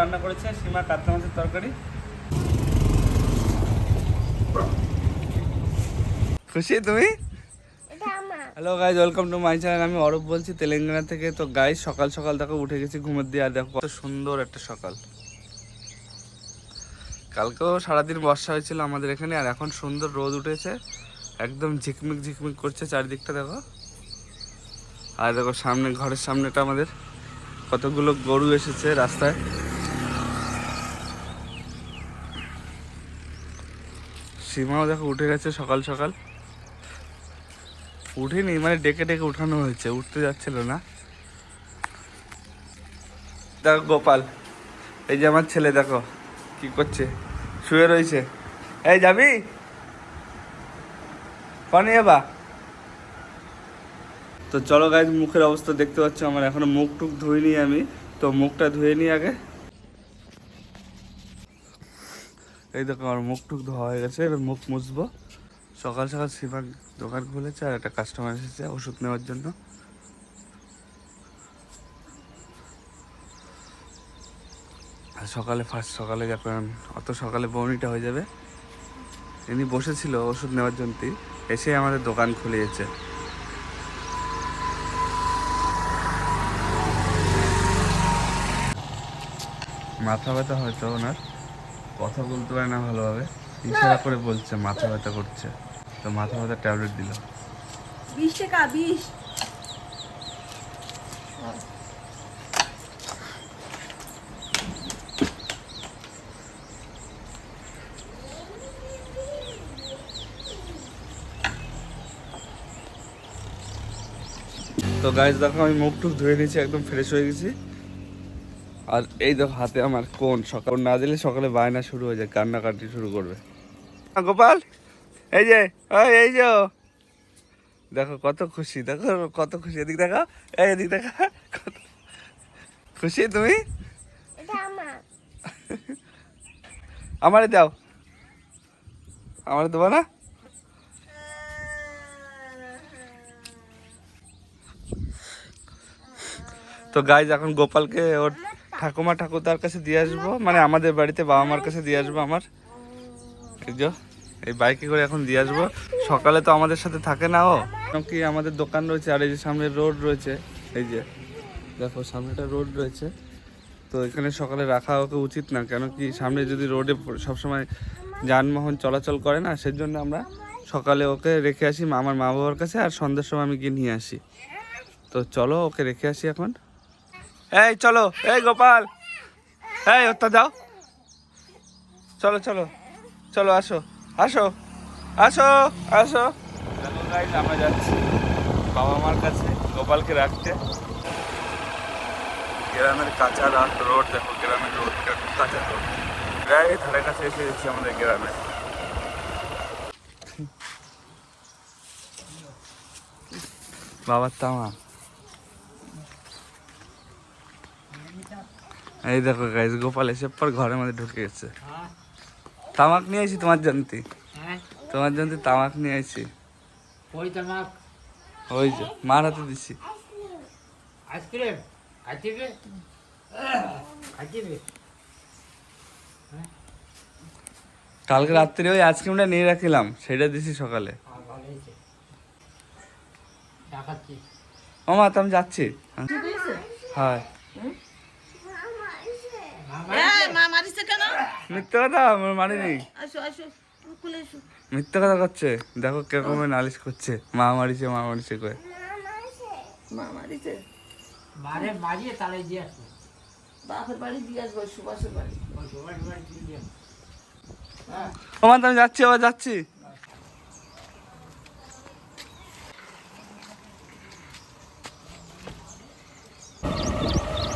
রান্না করেছে সীমা কাতলা মাছের তরকারি। খুশি তুমি? Hello guys welcome to my channel আমি অরূপ বলছি তেলেঙ্গানা থেকে। তো গাইজ সকাল সকাল দেখো উঠে গেছি ঘুমের দিয়ে। আর দেখো কত সুন্দর একটা সকাল। কালকেও সারাদিন বর্ষা হয়েছিল আমাদের এখানে আর এখন সুন্দর রোদ উঠেছে। একদম ঝিকমিক ঝিকমিক করছে চারিদিকটা দেখো। আর দেখো সামনে ঘরের সামনেটা আমাদের। কতগুলো গরু এসেছে রাস্তায়। সীমাও দেখো উঠে গেছে সকাল সকাল। উঠিনি মানে ডেকে ডেকে উঠানো হয়েছে, উঠতে যাচ্ছিল না। দেখো গোপাল, এই যে আমার ছেলে দেখো, কি করছে? শুয়ে রয়েছে। এই যাবি? কনে বা তো চলো গাইজ মুখের অবস্থা দেখতে পাচ্ছ, আমার এখনও মুখ টুক ধুইনি আমি। তো মুখটা ধুয়ে নিই আগে। এই দেখো আমার মুখ টুক ধোয়া হয়ে গেছে, এবার মুখ মুছবো। সকাল সকাল শিবাক দোকান খুলেছে আর একটা কাস্টমার এসেছে ওষুধ নেওয়ার জন্য। আর সকালে ফার্স্ট সকালে যখন, অত সকালে বৌনিটা হয়ে যাবে। ইনি বসেছিল ওষুধ নেওয়ার জন্য, এসে আমাদের দোকান খুলিয়েছে। মাথা ব্যথা হয়তো ওনার। কথা বলতে পারে না ভালোভাবে। ইশারা করে বলছে মাথা ব্যথা করছে। তো মাথা ব্যথা ট্যাবলেট দিল। বিশ টাকা বিশ। তো গাছ দেখো আমি মুখ টুক ধুয়ে নিয়েছি একদম ফ্রেশ হয়ে গেছি। আর এই দেখো হাতে আমার কোন সকাল। না দিলে সকালে বায়না শুরু হয়ে যায় কান্নাকাটি শুরু করবে। গোপাল এই যে ওই এই যে দেখো কত খুশি দেখো কত খুশি। এদিক দেখা এই এদিক দেখা কত খুশি তুমি? আমারে। দাও। আমারে দেবো না? তো গাইজ এখন গোপালকে ওর ঠাকুমা ঠাকুরদার কাছে দিয়ে আসব। মানে আমাদের বাড়িতে বাবা মার কাছে দিয়ে আসব আমার। এই বাইকে করে এখন দিয়ে আসব। সকালে তো আমাদের সাথে থাকে না ও। কি আমাদের দোকান রয়েছে, আর এই যে সামনে রোড রয়েছে, এই যে, দেখো সামনেটা রোড রয়েছে। তো এখানে সকালে রাখা ওকে উচিত না, কেন কি সামনে যদি রোডে সবসময় যানবাহন চলাচল করে না, সেজন্য আমরা সকালে ওকে রেখে আসি আমার মা বাবার কাছে, আর সন্ধ্যের সময় আমি গিয়ে নিয়ে আসি। তো চলো ওকে রেখে আসি এখন। এই, চলো। এই, গোপাল। এই ওটা যাও চলো চলো। চলো, আসো। আসো। আসো আসো। আমরা যাচ্ছি বাবা মার কাছে, গোপালকে রাখতে। গ্রামের কাঁচা রোড, দেখো, গ্রামের রোড কাঁচা রোড। প্রায় ধারে কাছে এসে গেছি আমাদের গ্রামে। বাবার তামা। এই দেখো গাইজ গোপাল এসে পর ঘরের মধ্যে ঢুকে গেছে। তামাক নিয়ে আসি তোমার জানতি? হ্যাঁ। তোমার জানতি তামাক নিয়ে আসি ওই তোমার ওই যে মার হাতে দিছি। আইসক্রিম? খাইছিবে খাইছিবে কালকে রাত্রে ওই আইসক্রিমটা নিয়ে রাখিলাম সেটা দিছি সকালে। আর ভালো হয়েছে। দেখাচ্ছি ও মা তো আমি যাচ্ছি। হ্যাঁ। মিথ্যে কথা আমার মানে মিথ্যে কথা করছে। দেখো কীরকম নালিশ করছে। মা মারিছে মা মারিছে কয়ে। মা মারিছে। মারে মারিয়ে তালে দিয়ে আসব বাপের বাড়ি দিয়ে আসব সুভাষের বাড়ি। ওই সবার বাড়ি দিয়ে দিয়ে আসব। ও মা তো আমি যাচ্ছি আবার যাচ্ছি।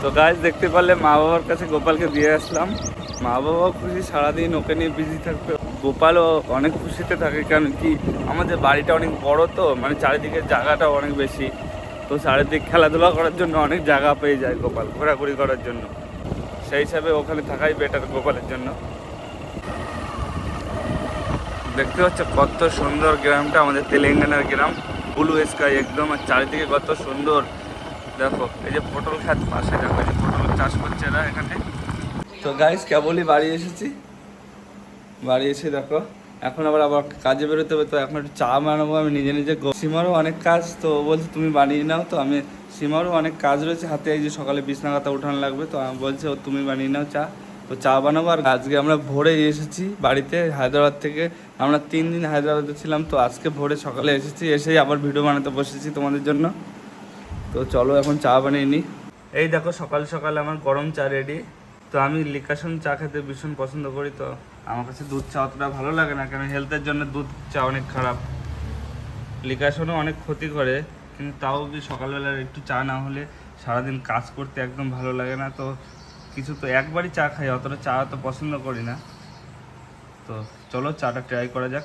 তো গাছ দেখতে পারলে মা বাবার কাছে গোপালকে দিয়ে আসলাম। মা বাবাও খুশি, সারাদিন ওকে নিয়ে বিজি থাকবে গোপালও অনেক খুশিতে থাকে, কারণ কি, আমাদের বাড়িটা অনেক বড় তো মানে চারিদিকের জায়গাটা অনেক বেশি। তো চারিদিক খেলাধুলা করার জন্য অনেক জায়গা পেয়ে যায় গোপাল, ঘোরাঘুরি করার জন্য। সেই হিসাবে ওখানে থাকাই বেটার গোপালের জন্য। দেখতে পাচ্ছ কত সুন্দর গ্রামটা, আমাদের তেলেঙ্গানার গ্রাম। ব্লু স্কাই একদম, আর চারিদিকে কত সুন্দর দেখো, এই যে পটল খাত পাশে দেখো, এই পটল চাষ করছে এরা এখানে। তো গাইস কেবলই বাড়ি এসেছি। বাড়ি এসে দেখো, এখন আবার আবার কাজে বেরোতে হবে, তো এখন একটু চা বানাবো, আমি নিজে নিজে সীমারও অনেক কাজ, তো বলছে তুমি বানিয়ে নাও, তো আমি সীমারও অনেক কাজ রয়েছে, হাতে এই যে সকালে বিছনা কাতা উঠানো লাগবে, তো আমি বলছে, ও তুমি বানিয়ে নাও চা। তো চা বানাবো, আর আজকে আমরা ভোরে এসেছি বাড়িতে, হায়দ্রাবাদ থেকে। আমরা তিন দিন হায়দ্রাবাদে ছিলাম, তো আজকে ভোরে সকালে এসেছি, এসেই আবার ভিডিও বানাতে বসেছি তোমাদের জন্য। তো চলো এখন চা বানিয়ে নিই এই দেখো সকাল সকাল আমার গরম চা রেডি তো আমি লিকাশন চা খেতে ভীষণ পছন্দ করি তো আমার কাছে দুধ চা অতটা ভালো লাগে না কারণ হেলথের জন্য দুধ চা অনেক খারাপ। লিকাশনও অনেক ক্ষতি করে কিন্তু তাও কি সকালবেলা একটু চা না হলে সারাদিন কাজ করতে একদম ভালো লাগে না তো কিছু তো একবারই চা খাই অতটা চা তো পছন্দ করি না। তো চলো চাটা ট্রাই করা যাক।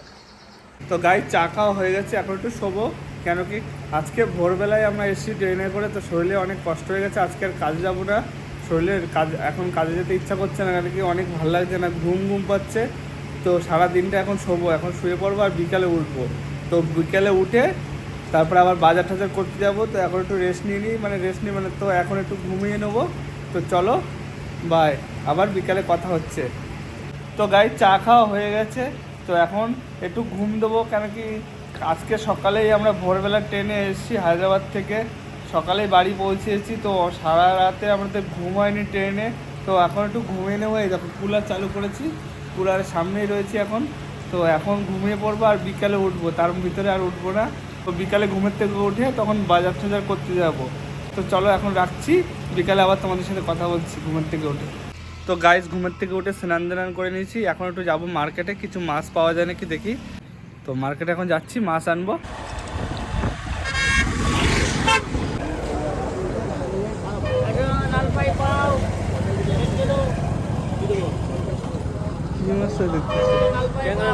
তো গাই চা খাওয়া হয়ে গেছে এখন একটু শোবো। কেন কি আজকে ভোরবেলায় আমরা এসেছি ট্রেনে করে, তো শরীরে অনেক কষ্ট হয়ে গেছে, আজকে আর কাজে যাব না। শরীরের কাজ, এখন কাজে যেতে ইচ্ছা করছে না কেন কি অনেক ভালো লাগছে না, ঘুম ঘুম পাচ্ছে। তো সারা দিনটা এখন শোবো, এখন শুয়ে পড়ব আর বিকালে উঠবো। তো বিকালে উঠে তারপরে আবার বাজার টাজার করতে যাব, তো এখন একটু রেস্ট নিয়ে নিই মানে রেস্ট নিই মানে তো এখন একটু ঘুমিয়ে নেব। তো চলো বাই আবার বিকালে কথা হচ্ছে। তো গাই চা খাওয়া হয়ে গেছে, তো এখন একটু ঘুম দেবো কেন কি আজকে সকালেই আমরা ভোরবেলা ট্রেনে এসেছি হায়দ্রাবাদ থেকে। সকালেই বাড়ি পৌঁছেছি, তো সারা রাতে আমাদের ঘুম হয়নি ট্রেনে। তো এখন একটু ঘুমিয়ে নেব। এই দেখো, কুলার চালু করেছি কুলারের সামনেই রয়েছি এখন। তো এখন ঘুমিয়ে পড়ব আর বিকালে উঠবো, তার ভিতরে আর উঠবো না। তো বিকালে ঘুমের থেকে উঠে তখন বাজার টাজার করতে যাব। তো চলো এখন রাখছি, বিকালে আবার তোমাদের সাথে কথা বলছি ঘুমের থেকে উঠে। তো গাইজ ঘুমের থেকে উঠে স্নান দান করে নিয়েছি। এখন একটু যাব মার্কেটে কিছু মাছ পাওয়া যায় নাকি দেখি। তো মার্কেটে এখন যাচ্ছি মাছ আনব।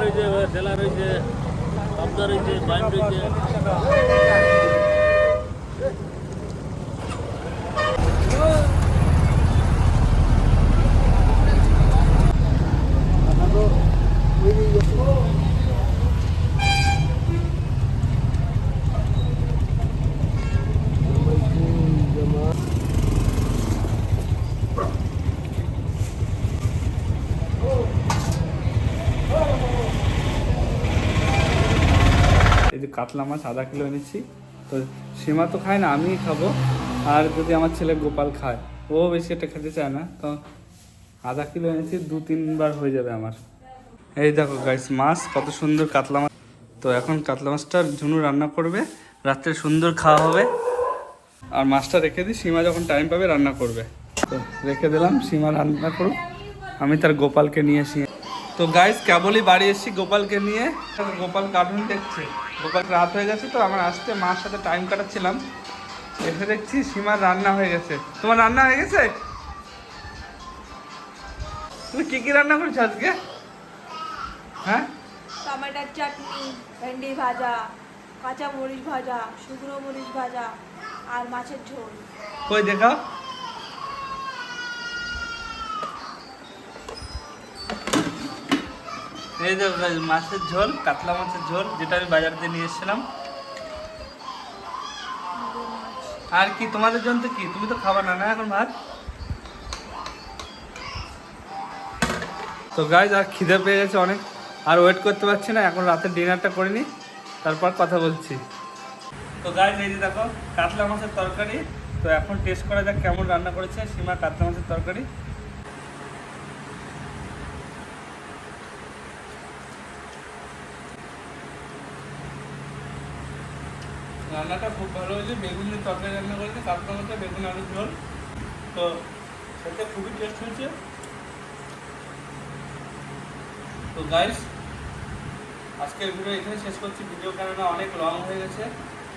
রয়েছে রয়েছে রয়েছে। কাতলা মাছ, আধা কিলো এনেছি। তো সীমা তো খায় না, আমিই খাব। আর যদি আমার ছেলে গোপাল খায়, ও বেশি একটা খেতে চায় না। তো আধা কিলো এনেছি, দু তিনবার হয়ে যাবে আমার। এই দেখো গাইস মাছ কত সুন্দর কাতলা মাছ। তো এখন কাতলা মাছটা ঝুনু রান্না করবে, রাত্রে সুন্দর খাওয়া হবে। আর মাছটা রেখে দিই, সীমা যখন টাইম পাবে রান্না করবে। তো রেখে দিলাম, সীমা রান্না করুক। আমি তার গোপালকে নিয়ে আসি। তো গাইস কেবলই বাড়ি এসেছি গোপালকে নিয়ে। গোপাল কার্টুন দেখছে। গোপাল রাত হয়ে গেছে তো আমার আসতে মার সাথে টাইম কাটাচ্ছিলাম। এসে দেখছি সীমার রান্না হয়ে গেছে। তোমার রান্না হয়ে গেছে? তুমি কি কি রান্না করেছ আজকে? হ্যাঁ? টমেটোর চাটনি ভেন্ডি ভাজা কাঁচা মরিচ ভাজা শুকনো মরিচ ভাজা আর মাছের ঝোল। কই দেখাও। এই যে মাছের ঝোল কাতলা মাছের ঝোল যেটা আমি বাজার দিয়ে নিয়ে এসেছিলাম। আর কি তোমাদের জন্য তো কি? তুমি তো খাবার না না এখন ভাত? তো গাইজ আর খিদে পেয়ে গেছে অনেক। আর ওয়েট করতে পারছি না এখন রাতের ডিনারটা করে নিই তারপর কথা বলছি। তো গাইজ এই যে দেখো কাতলা মাছের তরকারি। তো এখন টেস্ট করা যাক কেমন রান্না করেছে সীমা কাতলা মাছের তরকারি। রান্নাটা খুব ভালো হয়েছে। বেগুন দিয়ে তরকারি রান্না করেছে কাতলা মাছের বেগুন, আলুর ঝোল। তো সেটা খুবই টেস্ট হয়েছে। তো গাইস আজকের ভিডিও এখানে শেষ করছি। ভিডিও কেননা অনেক লং হয়ে গেছে।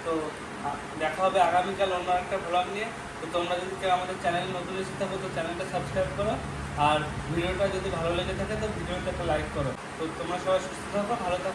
তো দেখা হবে আগামীকাল অন্য একটা ব্লগ নিয়ে। তো তোমরা যদি কেউ আমাদের চ্যানেল নতুন এসে থাকো, তো চ্যানেলটা সাবস্ক্রাইব করো। আর ভিডিওটা যদি ভালো লেগে থাকে, তো ভিডিওটা একটা লাইক করো। তো তোমরা সবাই সুস্থ থাকো, ভালো থাকো।